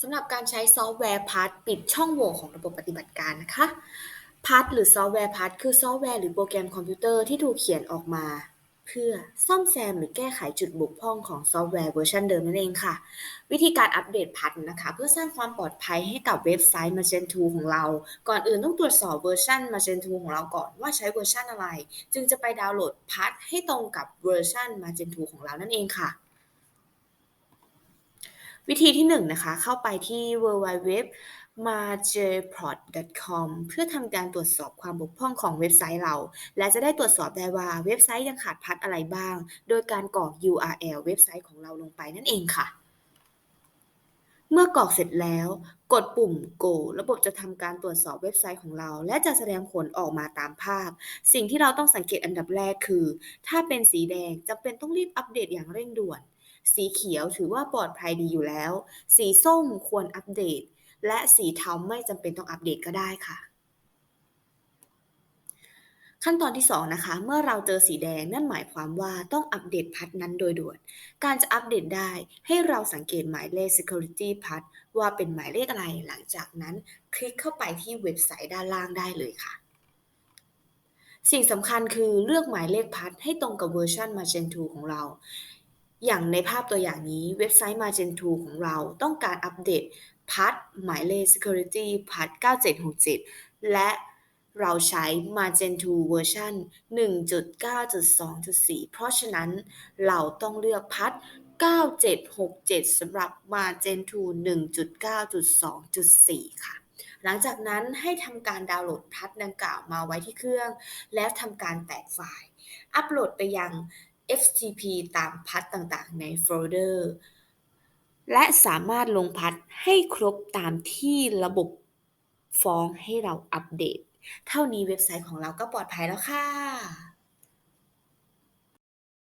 สำหรับการใช้ซอฟต์แวร์พาร์ทปิดช่องโหว่ของระบบปฏิบัติการนะคะพาร์ทหรือซอฟต์แวร์พาร์ทคือซอฟต์แวร์หรือโปรแกรมคอมพิวเตอร์ที่ถูกเขียนออกมา เพื่อซ่อมแซมหรือแก้ไขจุดบกพร่องของซอฟต์แวร์เวอร์ชันเดิมนั่นเองค่ะ วิธีการอัปเดตพัทนะคะ เพื่อสร้างความปลอดภัยให้กับเว็บไซต์ Magento ของเรา ก่อนอื่นต้องตรวจสอบเวอร์ชัน Magento ของเราก่อนว่าใช้เวอร์ชันอะไร จึงจะไปดาวน์โหลดพัทให้ตรงกับเวอร์ชัน Magento ของเรานั่นเองค่ะ วิธีที่1นนะคะเข้าไปที่ www marjprod.com เพื่อทำการตรวจสอบความบกพร่องของเว็บไซต์เรา และจะได้ตรวจสอบได้ว่าเว็บไซต์ยังขาดพัดอะไรบ้าง โดยการกรอก URL เว็บไซต์ของเราลงไปนั่นเองค่ะ เมื่อกรอกเสร็จแล้ว กดปุ่ม Go ระบบจะทำการตรวจสอบเว็บไซต์ของเรา และจะแสดงผลออกมาตามภาพ สิ่งที่เราต้องสังเกตอันดับแรกคือ ถ้าเป็นสีแดงจำเป็นต้องรีบอัปเดตอย่างเร่งด่วน สีเขียวถือว่าปลอดภัยดีอยู่แล้ว สีส้มควรอัปเดต และสีเทาไม่จำเป็นต้องอัปเดตก็ได้ค่ะ ขั้นตอนที่ 2 นะคะ เมื่อเราเจอสีแดงนั่นหมายความว่าต้องอัปเดตพัทนั้นโดยด่วน การจะอัปเดตได้ให้เราสังเกตหมายเลข security พัทว่าเป็นหมายเลขอะไร หลังจากนั้นคลิกเข้าไปที่เว็บไซต์ด้านล่างได้เลยค่ะสิ่งสำคัญคือเลือกหมายเลขพัทให้ตรงกับเวอร์ชัน Magento ของเรา อย่างในภาพตัวอย่างนี้เว็บไซต์ Magento ของเราต้องการอัปเดตพัทหมายเลข security พัท9767 และเราใช้ Magento เวอร์ชัน1.9.2.4 เพราะฉะนั้นเราต้องเลือกพัท9767สำหรับ Magento 1.9.2.4 ค่ะ หลังจากนั้นให้ทำการดาวน์โหลดพัทดังกล่าวมาไว้ที่เครื่อง แล้วทำการแตกไฟล์ อัปโหลดไปยัง FTP ตามพัทต่างๆ ในโฟลเดอร์ และสามารถลงพัทให้ครบตามที่ระบบฟ้องให้เราอัปเดต เท่านี้เว็บไซต์ของเราก็ปลอดภัยแล้วค่ะ